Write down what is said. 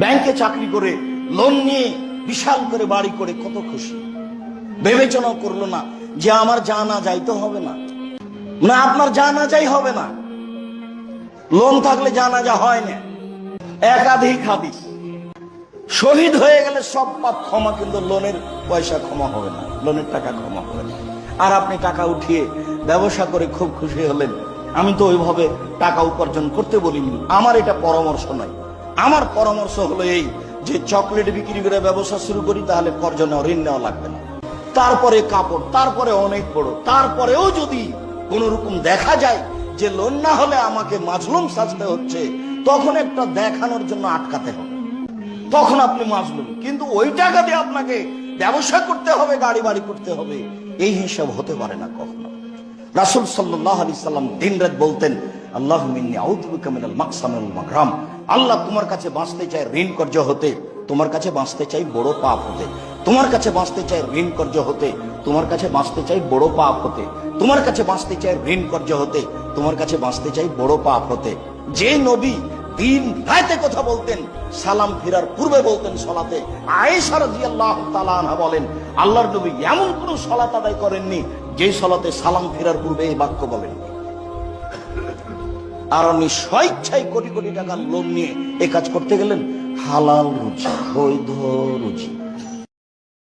ব্যাংকে চাকরি করে, লোন নিয়ে বিশাল করে বাড়ি করে কত খুশি। বিবেচনা করল না যে আমার যা না যাই তো হবে না। না, আপনার জানা যাই হবে না। লোন থাকলে জানা যা হয় না। একাধিক হাদিস। শহীদ হয়ে গেলে সব পাপ ক্ষমা, কিন্তু লোনের পয়সা ক্ষমা হবে না। লোনের টাকা ক্ষমা হবে না। আর আপনি টাকা উঠিয়ে ব্যবসা করে খুব খুশি হলেন। আমি তো ওইভাবে টাকা উপার্জন করতে বলিনি। আমার এটা পরামর্শ নয়। আমার পরামর্শ হলো এই যে চকলেট বিক্রি করে ব্যবসা শুরু করি, তাহলে কর্জনে ঋণ নেওয়া লাগবে না। তারপরে কাপড়, তারপরে অনেক বড়, তারপরেও যদি কোন রকম দেখা যায় যে লোন না হলে আমাকে মাজলুম সাজতে হচ্ছে, তখন একটা দেখানোর জন্য আটকাতে হবে। তখন আপনি মাজলুম। কিন্তু ওই টাকা দিয়ে আপনাকে ব্যবসা করতে হবে, গাড়ি বাড়ি করতে হবে, এই হিসাব হতে পারে না কখনো। রাসুল সাল্লাহ আলি সাল্লাম দিন রাত বলতেন আল্লাহ আল্লাহ তোমার কাছে বাঁচতে চায় ঋণ কর্য হতে, তোমার কাছে বাঁচতে চাই বড় পাপ হতে, তোমার কাছে বাঁচতে চাই ঋণ কর্য হতে, তোমার কাছে বাঁচতে চাই বড় পাপ হতে, তোমার কাছে বাঁচতে চাই ঋণ কর্য হতে, তোমার কাছে বাঁচতে চাই বড় পাপ হতে। যে নবী দিন রাতে কথা বলতেন, সালাম ফিরার পূর্বে বলতেন সলাতে, আয়েশা রাদিয়াল্লাহু তাআলা আনহা বলেন, আল্লাহর নবী এমন কোন সলাত আদায় করেননি যে সলাতে সালাম ফিরার পূর্বে এই বাক্য বলেননি আর উনি স্বেচ্ছায় কোটি কোটি টাকার লোন নিয়ে এ কাজ করতে গেলেন হালাল রুচি বৈধ রুজি।